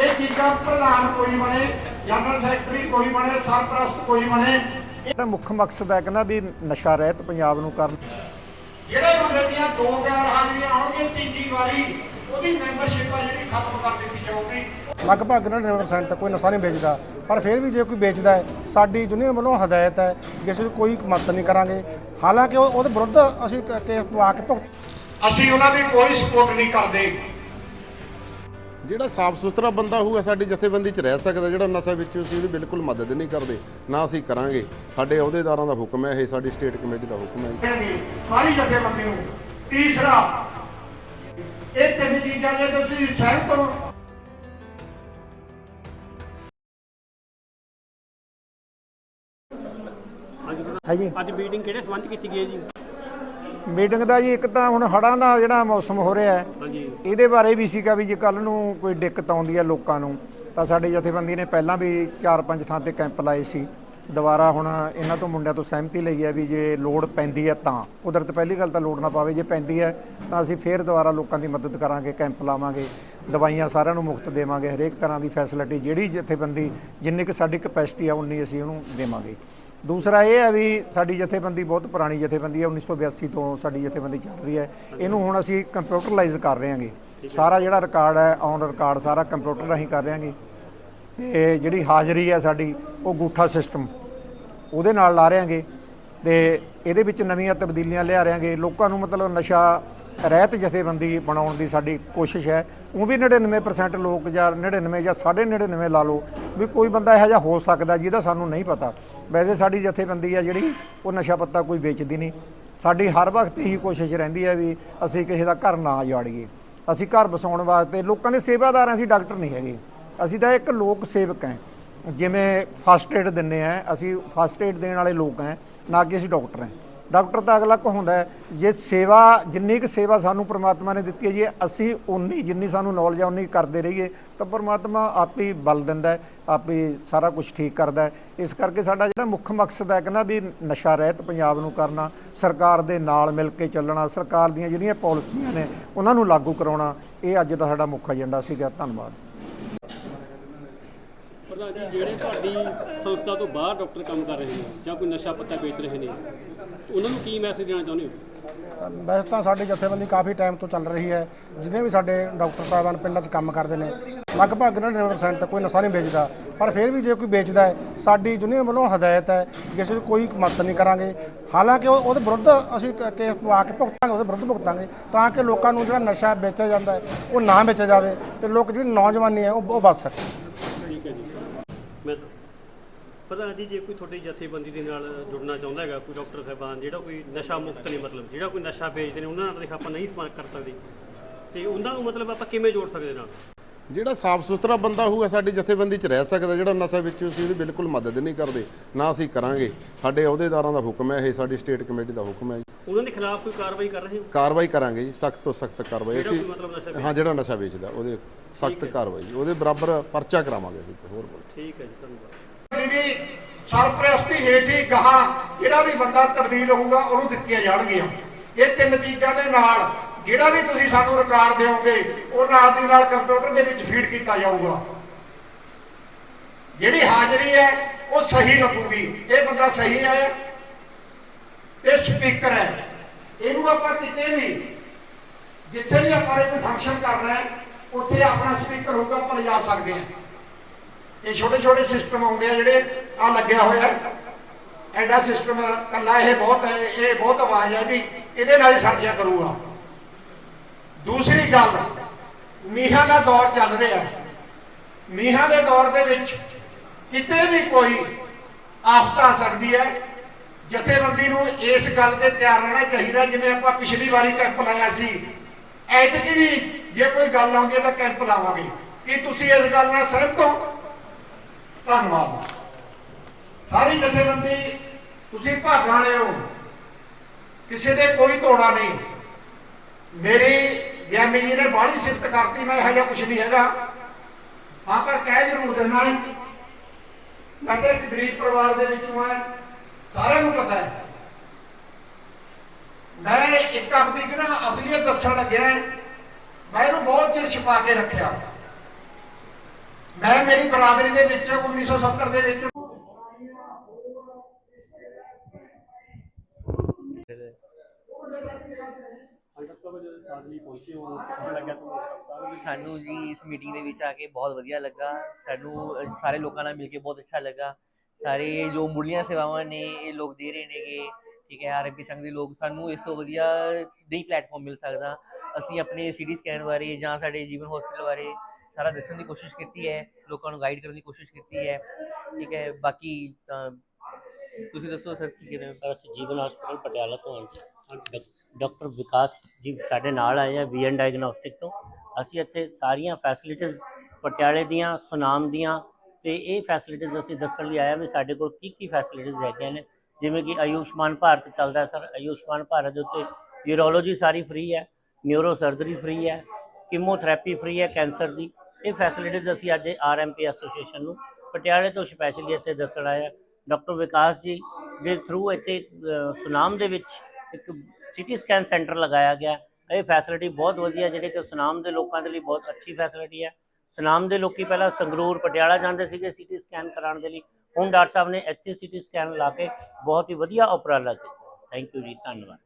ਇਹ ਚੀਜ਼ਾਂ ਪ੍ਰਧਾਨ ਕੋਈ ਬਣੇ ਜਨਰਲ ਸੈਕਟਰੀ ਕੋਈ ਬਣੇ ਸਰਪ੍ਰਸਤ ਕੋਈ ਬਣੇ। ਇਹਦਾ ਮੁੱਖ ਮਕਸਦ ਹੈ ਕਹਿੰਦਾ ਵੀ ਨਸ਼ਾ ਰਹਿਤ ਪੰਜਾਬ ਨੂੰ ਕਰਨ। ਜਿਹੜੇ ਬੰਦੇ ਦੀਆਂ ਦੋ ਗੈਰ ਹਾਜ਼ਰੀਆਂ ਆਉਣਗੀਆਂ ਤੀਜੀ ਵਾਰੀ ਉਹਦੀ ਮੈਂਬਰਸ਼ਿਪ ਆ ਜਿਹੜੀ ਖਤਮ ਕਰ ਦਿੱਤੀ ਜਾਊਗੀ। ਲਗਭਗ 99% ਕੋਈ ਨਸ਼ਾ ਨਹੀਂ ਵੇਚਦਾ। ਪਰ ਫਿਰ ਵੀ ਜੇ ਕੋਈ ਵੇਚਦਾ ਹੈ ਸਾਡੀ ਯੂਨੀਅਨ ਵੱਲੋਂ ਹਦਾਇਤ ਹੈ ਕਿ ਅਸੀਂ ਕੋਈ ਮਦਦ ਨਹੀਂ ਕਰਾਂਗੇ। ਹਾਲਾਂਕਿ ਉਹ- ਉਹਦੇ ਵਿਰੁੱਧ ਅਸੀਂ ਕੇਸ ਪਵਾ ਕੇ ਭੁਗਤ ਅਸੀਂ ਉਹਨਾਂ ਦੀ ਕੋਈ ਸਪੋਰਟ ਨਹੀਂ ਕਰਦੇ। ਜਿਹੜਾ ਸਾਫ਼ ਸੁਥਰਾ ਬੰਦਾ ਹੋਊਗਾ ਸਾਡੀ ਜਥੇਬੰਦੀ 'ਚ ਰਹਿ ਸਕਦਾ ਜਿਹੜਾ ਨਸ਼ਾ ਵਿੱਚ ਅਸੀਂ ਉਹਦੀ ਬਿਲਕੁਲ ਮਦਦ ਨਹੀਂ ਕਰਦੇ। ਨਾ ਅਸੀਂ ਕਰਾਂਗੇ। ਸਾਡੇ ਅਹੁਦੇਦਾਰਾਂ ਦਾ ਹੁਕਮ ਹੈ ਇਹ ਸਾਡੀ ਸਟੇਟ ਕਮੇਟੀ ਦਾ ਹੁਕਮ ਹੈ। ਸਾਰੀ ਜਥੇਬੰਦੀ ਨੂੰ ਤੀਸਰਾ। ਇਹ ਤਿੰਨ ਚੀਜ਼ਾਂ ਜੇ ਤੁਸੀਂ ਸਹਿਮਤ ਹੋ ਹੈ ਜੀ ਅੱਜ ਮੀਟਿੰਗ ਕਿਹੜੇ ਸੰਬੰਧ ਕੀਤੀ ਗਈ ਹੈ ਜੀ? ਮੀਟਿੰਗ ਦਾ ਜੀ ਇੱਕ ਤਾਂ ਹੁਣ ਹੜ੍ਹਾਂ ਦਾ ਜਿਹੜਾ ਮੌਸਮ ਹੋ ਰਿਹਾ ਹੈ ਹਾਂਜੀ। ਇਹਦੇ ਬਾਰੇ ਵੀ ਸੀਗਾ ਵੀ ਜੇ ਕੱਲ ਨੂੰ ਕੋਈ ਦਿੱਕਤ ਆਉਂਦੀ ਹੈ ਲੋਕਾਂ ਨੂੰ ਤਾਂ ਸਾਡੀ ਜਥੇਬੰਦੀ ਨੇ ਪਹਿਲਾਂ ਵੀ 4-5 ਥਾਂ ਤੇ ਕੈਂਪ ਲਾਏ ਸੀ। ਦੁਬਾਰਾ ਹੁਣ ਇਹਨਾਂ ਤੋਂ ਮੁੰਡਿਆਂ ਤੋਂ ਸਹਿਮਤੀ ਲਈ ਹੈ ਵੀ ਜੇ ਲੋੜ ਪੈਂਦੀ ਹੈ ਤਾਂ ਕੁਦਰਤ ਪਹਿਲੀ ਗੱਲ ਤਾਂ ਲੋੜ ਨਾ ਪਾਵੇ ਜੇ ਪੈਂਦੀ ਹੈ ਤਾਂ ਅਸੀਂ ਫੇਰ ਦੁਬਾਰਾ ਲੋਕਾਂ ਦੀ ਮਦਦ ਕਰਾਂਗੇ ਕੈਂਪ ਲਾਵਾਂਗੇ ਦਵਾਈਆਂ ਸਾਰਿਆਂ ਨੂੰ ਮੁਫਤ ਦੇਵਾਂਗੇ ਹਰੇਕ ਤਰ੍ਹਾਂ ਦੀ ਫੈਸਿਲਿਟੀ ਜਿਹੜੀ ਜਥੇਬੰਦੀ ਜਿੰਨੀ ਕਿ ਸਾਡੀ ਕਪੈਸਿਟੀ ਆ ਉਨੀ ਅਸੀਂ ਉਹਨੂੰ ਦੇਵਾਂਗੇ। ਦੂਸਰਾ ਇਹ ਹੈ ਵੀ ਸਾਡੀ ਜਥੇਬੰਦੀ ਬਹੁਤ ਪੁਰਾਣੀ ਜਥੇਬੰਦੀ ਹੈ 1982 ਤੋਂ ਸਾਡੀ ਜਥੇਬੰਦੀ ਚੱਲ ਰਹੀ ਹੈ। ਇਹਨੂੰ ਹੁਣ ਅਸੀਂ ਕੰਪਿਊਟਰਲਾਈਜ਼ ਕਰ ਰਹੇ ਹਾਂਗੇ। ਸਾਰਾ ਜਿਹੜਾ ਰਿਕਾਰਡ ਹੈ ਔਨ ਰਿਕਾਰਡ ਸਾਰਾ ਕੰਪਿਊਟਰ ਰਾਹੀਂ ਕਰ ਰਹੇ ਹਾਂਗੇ। ਤੇ ਜਿਹੜੀ ਹਾਜ਼ਰੀ ਹੈ ਸਾਡੀ ਉਹ ਗੂਠਾ ਸਿਸਟਮ ਉਹਦੇ ਨਾਲ ਲਾ ਰਹੇ ਹਾਂਗੇ। ਤੇ ਇਹਦੇ ਵਿੱਚ ਨਵੀਆਂ ਤਬਦੀਲੀਆਂ ਲਿਆ ਰਹੇ ਹਾਂਗੇ। ਲੋਕਾਂ ਨੂੰ ਮਤਲਬ ਨਸ਼ਾ ਰਹਿਤ ਜਥੇਬੰਦੀ ਬਣਾਉਣ ਦੀ ਸਾਡੀ ਕੋਸ਼ਿਸ਼ ਹੈ। ਉਹ ਵੀ 99% ਲੋਕ ਜਾਂ 99 ਜਾਂ 99.5 ਲਾ ਲਓ ਵੀ ਕੋਈ ਬੰਦਾ ਇਹੋ ਜਿਹਾ ਹੋ ਸਕਦਾ ਜਿਹਦਾ ਸਾਨੂੰ ਨਹੀਂ ਪਤਾ। ਵੈਸੇ ਸਾਡੀ ਜਥੇਬੰਦੀ ਹੈ ਜਿਹੜੀ, ਉਹ ਨਸ਼ਾ ਪੱਤਾ ਕੋਈ ਵੇਚਦੀ ਨਹੀਂ। ਸਾਡੀ ਹਰ ਵਕਤ ਇਹੀ ਕੋਸ਼ਿਸ਼ ਰਹਿੰਦੀ ਹੈ ਵੀ ਅਸੀਂ ਕਿਸੇ ਦਾ ਘਰ ਨਾ ਜਾੜੀਏ ਅਸੀਂ ਘਰ ਬਸਾਉਣ ਵਾਸਤੇ ਲੋਕਾਂ ਦੇ ਸੇਵਾਦਾਰ ਅਸੀਂ ਡਾਕਟਰ ਨਹੀਂ ਹੈਗੇ। ਅਸੀਂ ਤਾਂ ਇੱਕ ਲੋਕ ਸੇਵਕ ਹਾਂ। ਜਿਵੇਂ ਫਸਟ ਏਡ ਦਿੰਨੇ ਆ, ਅਸੀਂ ਫਸਟ ਏਡ ਦੇਣ ਵਾਲੇ ਲੋਕ ਹਾਂ, ਨਾ ਕਿ ਅਸੀਂ ਡਾਕਟਰ ਹਾਂ। ਡਾਕਟਰ ਤਾਂ ਅਗਲਾ ਕਹਾਉਂਦਾ ਹੈ, ਜੇ ਸੇਵਾ, ਜਿੰਨੀ ਕੁ ਸੇਵਾ ਸਾਨੂੰ ਪ੍ਰਮਾਤਮਾ ਨੇ ਦਿੱਤੀ ਹੈ ਜੇ, ਅਸੀਂ ਉਨੀ ਜਿੰਨੀ ਸਾਨੂੰ ਨੌਲੇਜ ਆ ਉਨੀ ਕਰਦੇ ਰਹੀਏ, ਤਾਂ ਪ੍ਰਮਾਤਮਾ ਆਪ ਹੀ ਬਲ ਦਿੰਦਾ ਹੈ, ਆਪ ਹੀ ਸਾਰਾ ਕੁਝ ਠੀਕ ਕਰਦਾ ਹੈ। ਇਸ ਕਰਕੇ ਸਾਡਾ ਜਿਹੜਾ ਮੁੱਖ ਮਕਸਦ ਹੈ ਕਹਿੰਦਾ ਵੀ ਨਸ਼ਾ ਰਹਿਤ ਪੰਜਾਬ ਨੂੰ ਕਰਨਾ, ਸਰਕਾਰ ਦੇ ਨਾਲ ਮਿਲ ਕੇ ਚੱਲਣਾ, ਸਰਕਾਰ ਦੀਆਂ ਜਿਹੜੀਆਂ ਪਾਲਿਸੀਆਂ ਨੇ, ਉਹਨਾਂ ਨੂੰ ਲਾਗੂ ਕਰਾਉਣਾ, ਇਹ ਅੱਜ ਦਾ ਸਾਡਾ ਮੁੱਖ ਏਜੰਡਾ ਸੀਗਾ। ਧੰਨਵਾਦ। ਪ੍ਰਧਾਨ ਜੀ ਜਿਹੜੇ ਤੁਹਾਡੀ ਸੰਸਥਾ ਤੋਂ ਬਾਹਰ ਡਾਕਟਰ ਕੰਮ ਕਰ ਰਹੇ ਨੇ ਜਾਂ ਕੋਈ ਨਸ਼ਾ ਪੱਤਾ ਵੇਚ ਰਹੇ ਨੇ, ਉਹਨਾਂ ਨੂੰ ਕੀ ਮੈਸੇਜ ਦੇਣਾ ਚਾਹੁੰਦੇ ਹੋ? ਵੈਸੇ ਤਾਂ ਸਾਡੀ ਜਥੇਬੰਦੀ ਕਾਫੀ ਟਾਈਮ ਤੋਂ ਚੱਲ ਰਹੀ ਹੈ। ਜਿੰਨੇ ਵੀ ਸਾਡੇ ਡਾਕਟਰ ਸਾਹਿਬਾਨ ਪਿੰਡਾਂ 'ਚ ਕੰਮ ਕਰਦੇ ਨੇ, ਲਗਭਗ 99% ਕੋਈ ਨਸ਼ਾ ਨਹੀਂ ਵੇਚਦਾ। ਪਰ ਫਿਰ ਵੀ ਜੇ ਕੋਈ ਵੇਚਦਾ ਹੈ, ਸਾਡੀ ਯੂਨੀਅਨ ਵੱਲੋਂ ਹਦਾਇਤ ਹੈ ਕਿ ਅਸੀਂ ਕੋਈ ਮਦਦ ਨਹੀਂ ਕਰਾਂਗੇ। ਹਾਲਾਂਕਿ ਉਹ- ਉਹਦੇ ਵਿਰੁੱਧ ਅਸੀਂ ਕ- ਕੇਸ ਪਵਾ ਕੇ ਭੁਗਤਾਂਗੇ, ਉਹਦੇ ਵਿਰੁੱਧ ਭੁਗਤਾਂਗੇ, ਤਾਂ ਕਿ ਲੋਕਾਂ ਨੂੰ ਜਿਹੜਾ ਨਸ਼ਾ ਵੇਚਿਆ ਜਾਂਦਾ ਹੈ, ਉਹ ਨਾ ਵੇਚਿਆ ਜਾਵੇ ਤੇ ਲੋਕ ਜਿਹੜੀ ਨੌਜਵਾਨੀ ਹੈ, ਉਹ ਉਹ ਬਚ ਸਕੇ। ਮੈਂ ਪ੍ਰਧਾਨ ਜੀ ਜੇ ਕੋਈ ਤੁਹਾਡੀ ਜਥੇਬੰਦੀ ਦੇ ਨਾਲ ਜੁੜਨਾ ਚਾਹੁੰਦਾ ਹੈਗਾ ਕੋਈ ਡਾਕਟਰ ਸਾਹਿਬਾਨ ਜਿਹੜਾ ਕੋਈ ਨਸ਼ਾ ਮੁਕਤ ਨਹੀਂ ਮਤਲਬ ਜਿਹੜਾ ਕੋਈ ਨਸ਼ਾ ਵੇਚਦੇ ਨੇ ਉਹਨਾਂ ਨਾਲ ਦੇਖ ਆਪਾਂ ਨਹੀਂ ਸੰਪਰਕ ਕਰ ਸਕਦੇ। ਤੇ ਉਹਨਾਂ ਨੂੰ ਮਤਲਬ ਆਪਾਂ ਕਿਵੇਂ ਜੋੜ ਸਕਦੇ ਨਾਲ? ਜਿਹੜਾ ਸਾਫ਼ ਸੁਥਰਾ ਬੰਦਾ ਹੋਊਗਾ ਸਾਡੀ ਜਥੇਬੰਦੀ 'ਚ ਰਹਿ ਸਕਦਾ ਜਿਹੜਾ ਨਸ਼ਾ ਵਿੱਚ ਅਸੀਂ ਉਹਦੀ ਬਿਲਕੁਲ ਮਦਦ ਨਹੀਂ ਕਰਦੇ ਨਾ ਅਸੀਂ ਕਰਾਂਗੇ। ਸਾਡੇ ਅਹੁਦੇਦਾਰਾਂ ਦਾ ਹੁਕਮ ਹੈ ਇਹ ਸਾਡੀ ਸਟੇਟ ਕਮੇਟੀ ਦਾ ਹੁਕਮ ਹੈ ਉਹਨਾਂ ਦੇ ਖਿਲਾਫ ਕੋਈ ਕਾਰਵਾਈ ਕਰ ਰਹੇ ਹੋ? ਕਾਰਵਾਈ ਕਰਾਂਗੇ ਜੀ ਸਖਤ ਤੋਂ ਸਖਤ ਕਾਰਵਾਈ। ਅਸੀਂ ਹਾਂ ਜਿਹੜਾ ਨਸ਼ਾ ਵੇਚਦਾ ਉਹਦੇ ਸਖਤ ਕਾਰਵਾਈ ਜੀ। ਉਹਦੇ ਬਰਾਬਰ ਪਰਚਾ ਕਰਾਵਾਂਗੇ ਅਸੀਂ ਤੇ ਹੋਰ ਬੋਲ। ਠੀਕ ਹੈ ਜੀ ਧੰਨਵਾਦ। ਦੀ ਸਰਪ੍ਰਸਤੀ ਹੇਠ ਹੀ ਗਾਹਾਂ ਜਿਹੜਾ ਵੀ ਬੰਦਾ ਤਬਦੀਲ ਹੋਊਗਾ ਉਹਨੂੰ ਦਿੱਤੀਆਂ ਜਾਣਗੀਆਂ। ਇਹ ਤਿੰਨ ਚੀਜ਼ਾਂ ਦੇ ਨਾਲ ਜਿਹੜਾ ਵੀ ਤੁਸੀਂ ਸਾਨੂੰ ਰਿਕਾਰਡ ਦਿਓਗੇ ਉਹ ਨਾਲ ਦੀ ਨਾਲ ਕੰਪਿਊਟਰ ਦੇ ਵਿੱਚ ਫੀਡ ਕੀਤਾ ਜਾਊਗਾ। ਜਿਹੜੀ ਹਾਜ਼ਰੀ ਹੈ ਉਹ ਸਹੀ ਲੱਗੂਗੀ। ਇਹ ਬੰਦਾ ਸਹੀ ਹੈ ਇਹ ਸਪੀਕਰ ਹੈ। ਇਹਨੂੰ ਆਪਾਂ ਕਿਤੇ ਵੀ ਜਿੱਥੇ ਵੀ ਆਪਾਂ ਇਹ ਕੋਈ ਫੰਕਸ਼ਨ ਕਰਨਾ ਹੈ ਉੱਥੇ ਆਪਣਾ ਸਪੀਕਰ ਹੋਊਗਾ, ਆਪਾਂ ਲਿਜਾ ਸਕਦੇ ਹਾਂ। ਇਹ ਛੋਟੇ ਛੋਟੇ ਸਿਸਟਮ ਆਉਂਦੇ ਆ ਜਿਹੜੇ, ਆ ਲੱਗਿਆ ਹੋਇਆ ਐਡਾ ਸਿਸਟਮ ਕੱਲਾ ਇਹ ਬਹੁਤ ਹੈ, ਇਹ ਬਹੁਤ ਆਵਾਜ਼ ਹੈ ਇਹਦੀ। ਇਹਦੇ ਨਾਲ ਹੀ ਸਰਜਿਆ ਕਰੂਗਾ। ਦੂਸਰੀ ਗੱਲ, ਮੀਂਹਾਂ ਦਾ ਦੌਰ ਚੱਲ ਰਿਹਾ ਹੈ। ਦੇ ਦੌਰ ਦੇ ਵਿੱਚ ਕਿਤੇ ਵੀ ਕੋਈ ਆਫਤ ਆ ਸਕਦੀ ਹੈ। ਜਥੇਬੰਦੀ ਨੂੰ ਇਸ ਗੱਲ ਤੇ ਤਿਆਰ ਰਹਿਣਾ ਚਾਹੀਦਾ, ਜਿਵੇਂ ਆਪਾਂ ਪਿਛਲੀ ਵਾਰੀ ਕੈਂਪ ਲਾਇਆ ਸੀ। ਐਤਕੀ ਵੀ ਜੇ ਕੋਈ ਗੱਲ ਆਉਂਦੀ ਹੈ ਤਾਂ ਕੈਂਪ ਲਾਵਾਂਗੇ। ਕੀ ਤੁਸੀਂ ਇਸ ਗੱਲ ਨਾਲ ਸਹਿਮਤ ਹੋ? ਧੰਨਵਾਦ। ਸਾਰੀ ਜਥੇਬੰਦੀ, ਤੁਸੀਂ ਭਾਗਾਂ ਵਾਲੇ ਹੋ। ਕਿਸੇ ਦੇ ਕੋਈ ਤੋੜਾ ਨਹੀਂ। ਮੇਰੀ ਗਿਆਨੀ ਜੀ ਨੇ ਬਾਹਲੀ ਸਿਫਤ ਕਰਤੀ, ਮੈਂ ਇਹੋ ਜਿਹਾ ਕੁਝ ਨਹੀਂ ਹੈਗਾ। ਹਾਂ, ਪਰ ਕਹਿ ਜ਼ਰੂਰ ਦਿੰਦਾ ਮੈਂ ਤਾਂ ਗਰੀਬ ਪਰਿਵਾਰ ਦੇ ਵਿੱਚੋਂ ਹਾਂ ਸਾਰਿਆਂ ਨੂੰ ਪਤਾ ਹੈ। ਮੈਂ ਇੱਕ ਆਪਣੀ ਕਿ ਨਾ ਅਸਲੀਅਤ ਦੱਸਣ ਲੱਗਿਆ ਮੈਂ ਇਹਨੂੰ ਬਹੁਤ ਚਿਰ ਛੁਪਾ ਕੇ ਰੱਖਿਆ ਮੈਂ ਮੇਰੀ ਬਰਾਦਰੀ ਦੇ ਵਿੱਚ 1970 ਦੇ ਵਿੱਚ ਡਾਕਟਰ ਸਾਹਿਬ ਜਦੋਂ ਸਾਦਲੀ ਪਹੁੰਚੇ ਹੋ ਕਿਵੇਂ ਲੱਗਿਆ ਤੁਹਾਨੂੰ ਸਾਨੂੰ ਜੀ ਇਸ ਮੀਟਿੰਗ ਦੇ ਵਿੱਚ ਆ ਕੇ ਬਹੁਤ ਵਧੀਆ ਲੱਗਾ ਸਾਨੂੰ ਅ, ਸਾਰੇ ਲੋਕਾਂ ਨਾਲ ਮਿਲ ਕੇ ਬਹੁਤ ਅੱਛਾ ਲੱਗਾ ਸਾਰੇ ਜੋ ਮੁੱਢਲੀਆਂ ਸੇਵਾਵਾਂ ਨੇ ਇਹ ਲੋਕ ਦੇ ਰਹੇ ਨੇਗੇ ਠੀਕ ਹੈ ਆਰਐਮਪੀ ਸੰਘ ਦੇ ਲੋਕ ਸਾਨੂੰ ਇਸ ਤੋਂ ਵਧੀਆ ਨਹੀਂ ਪਲੇਟਫਾਰਮ ਮਿਲ ਸਕਦਾ। ਅਸੀਂ ਆਪਣੇ ਸਿਟੀ ਸਕੈਨ ਬਾਰੇ ਜਾਂ ਸਾਡੇ ਜੀਵਨ ਹਸਪੀਟਲ ਬਾਰੇ ਸਾਰਾ ਦੱਸਣ ਦੀ ਕੋਸ਼ਿਸ਼ ਕੀਤੀ ਹੈ, ਲੋਕਾਂ ਨੂੰ ਗਾਈਡ ਕਰਨ ਦੀ ਕੋਸ਼ਿਸ਼ ਕੀਤੀ ਹੈ, ਠੀਕ ਹੈ, ਬਾਕੀ ਤਾਂ ਤੁਸੀਂ ਦੱਸੋ ਸਰ, ਕੀ ਕਹਿੰਦੇ ਸਰ, ਅਸੀਂ ਜੀਵਨ ਹਸਪੀਟਲ ਪਟਿਆਲਾ ਤੋਂ ਹਾਂ ਜੀ। ਡਾਕਟਰ ਵਿਕਾਸ ਜੀ ਸਾਡੇ ਨਾਲ ਆਏ ਆ ਵੀਐਨ ਡਾਇਗਨੋਸਟਿਕ ਤੋਂ। ਅਸੀਂ ਇੱਥੇ ਸਾਰੀਆਂ ਫੈਸਿਲਿਟੀਜ਼ ਪਟਿਆਲੇ ਦੀਆਂ, ਸੁਨਾਮ ਦੀਆਂ ਤੇ ਇਹ ਫੈਸਿਲਿਟੀਜ਼ ਅਸੀਂ ਦੱਸਣ ਲਈ ਆਇਆ ਵੀ ਸਾਡੇ ਕੋਲ ਕੀ ਕੀ ਫੈਸਿਲਿਟੀਜ਼ ਹੈਗੀਆਂ ਨੇ। ਜਿਵੇਂ ਕਿ ਆਯੁਸ਼ਮਾਨ ਭਾਰਤ ਚੱਲਦਾ ਸਰ, ਆਯੁਸ਼ਮਾਨ ਭਾਰਤ ਦੇ ਉੱਤੇ ਯੂਰੋਲੋਜੀ ਸਾਰੀ ਫ੍ਰੀ ਹੈ ਨਿਊਰੋ ਸਰਜਰੀ ਫ੍ਰੀ ਹੈ ਕੀਮੋਥੈਰੇਪੀ ਫ੍ਰੀ ਹੈ ਕੈਂਸਰ ਦੀ। ਇਹ ਫੈਸਿਲਿਟੀਜ਼ ਅਸੀਂ ਅੱਜ ਆਰਐਮਪੀ ਐਸੋਸੀਏਸ਼ਨ ਨੂੰ ਪਟਿਆਲੇ ਤੋਂ ਸਪੈਸ਼ਲੀ ਇੱਥੇ ਦੱਸਣ ਆਇਆ ਡਾਕਟਰ ਵਿਕਾਸ ਜੀ ਦੇ ਥਰੂ ਇੱਥੇ ਸੁਨਾਮ ਦੇ ਵਿੱਚ ਇੱਕ ਸਿਟੀ ਸਕੈਨ ਸੈਂਟਰ ਲਗਾਇਆ ਗਿਆ ਇਹ ਫੈਸਿਲਿਟੀ ਬਹੁਤ ਵਧੀਆ ਜਿਹੜੇ ਕਿ ਸੁਨਾਮ ਦੇ ਲੋਕਾਂ ਦੇ ਲਈ ਬਹੁਤ ਅੱਛੀ ਫੈਸਿਲਿਟੀ ਹੈ। ਸੁਨਾਮ ਦੇ ਲੋਕੀ ਪਹਿਲਾਂ ਸੰਗਰੂਰ, ਪਟਿਆਲਾ ਜਾਂਦੇ ਸੀਗੇ ਸਿਟੀ ਸਕੈਨ ਕਰਾਉਣ ਦੇ ਲਈ। ਹੁਣ ਡਾਕਟਰ ਸਾਹਿਬ ਨੇ ਇੱਥੇ ਸਿਟੀ ਸਕੈਨ ਲਾ ਕੇ ਬਹੁਤ ਹੀ ਵਧੀਆ ਉਪਰਾਲਾ ਕੀਤਾ। ਥੈਂਕ ਯੂ ਜੀ, ਧੰਨਵਾਦ।